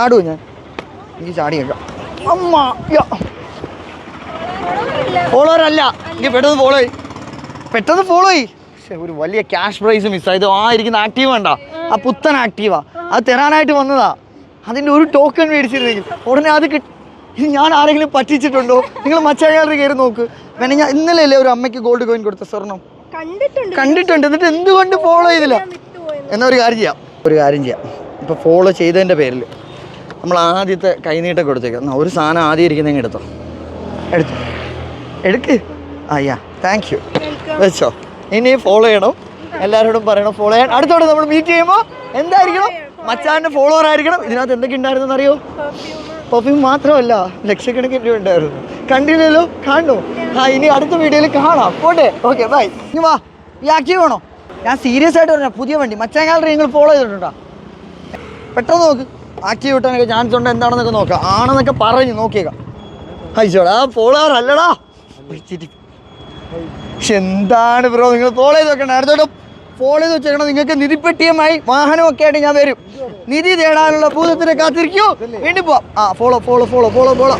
ചാടുവോ ഞാൻ? എനിക്ക് ചാടി കേൾക്കാം അമ്മ. അല്ല എനിക്ക് പെട്ടെന്ന് ഫോളോ ആയി പെട്ടെന്ന് ഫോളോ ആയി ഒരു വലിയ ക്യാഷ് പ്രൈസ് മിസ്സായത് ആ ഇരിക്കുന്ന ആക്റ്റീവ് വേണ്ട. ആ പുത്തൻ ആക്റ്റീവാ അത് തരാനായിട്ട് വന്നതാ. അതിന്റെ ഒരു ടോക്കൺ മേടിച്ചിരുന്നെങ്കിൽ ഉടനെ അത് കിട്ടി ഞാൻ ആരെങ്കിലും പറ്റിച്ചിട്ടുണ്ടോ? നിങ്ങൾ മച്ചാകാലറി കയറി നോക്ക്. വേണേ ഞാൻ ഇന്നലെ അല്ലേ ഒരു അമ്മയ്ക്ക് ഗോൾഡ് കോയിൻ കൊടുത്ത സ്വർണം കണ്ടിട്ടുണ്ട്. എന്നിട്ട് എന്തുകൊണ്ട് ഫോളോ ചെയ്തില്ല? എന്നൊരു കാര്യം ചെയ്യാം. ഒരു കാര്യം ചെയ്യാം. ഇപ്പൊ ഫോളോ ചെയ്തതിന്റെ പേരിൽ നമ്മൾ ആദ്യത്തെ കൈനീട്ടം കൊടുത്തേക്കാം എന്നാൽ ഒരു സാധനം ആദ്യം ഇരിക്കുന്നെങ്കിൽ എടുത്തോ. എടുത്തു. എടുക്ക്. അയ്യാ താങ്ക് യു വെച്ചോ. ഇനി ഫോളോ ചെയ്യണം. എല്ലാവരോടും പറയണം ഫോളോ ചെയ്യാൻ. അടുത്തോടെ നമ്മൾ മീറ്റ് ചെയ്യുമ്പോൾ എന്തായിരിക്കണം? മച്ചാന്റെ ഫോളോവർ ആയിരിക്കണം. ഇതിനകത്ത് എന്തൊക്കെ ഉണ്ടായിരുന്നെന്ന് അറിയോ. പെർഫ്യൂം മാത്രമല്ല ലക്ഷക്കണക്കിന് രൂപ ഉണ്ടായിരുന്നു. കണ്ടില്ലല്ലോ? കാണു ആ ഇനി അടുത്ത വീഡിയോയിൽ കാണാം. പോട്ടെ? ഓക്കെ ബൈ ഇനി വാ. ഈ ആക്റ്റീവ് വേണോ ഞാൻ സീരിയസ് ആയിട്ട് പറഞ്ഞ പുതിയ വണ്ടി. മച്ചാങ്ങാലറി നിങ്ങൾ ഫോളോ ചെയ്തിട്ടുണ്ടോ? പെട്ടെന്ന് നോക്ക്. ആക്റ്റീവ് വിട്ടാനൊക്കെ ചാൻസ് ഉണ്ട്. എന്താണെന്നൊക്കെ നോക്കാം. ആണെന്നൊക്കെ പറഞ്ഞു നോക്കിയേക്കാം. അയച്ചോടാ പോളാറല്ലടാ. പക്ഷെ എന്താണ് ബ്രോ നിങ്ങൾ ഫോളോ ചെയ്ത് വെക്കണം? അടുത്തോട്ട് ഫോളോ ചെയ്ത് വെച്ചേക്കണം. നിങ്ങൾക്ക് നിധിപ്പെട്ടിയുമായി വാഹനമൊക്കെ ആയിട്ട് ഞാൻ വരും. നിധി തേടാനുള്ള ഭൂതത്തിനെ കാത്തിരിക്കൂ. വീണ്ടും പോവാം. ആ follow follow follow follow follow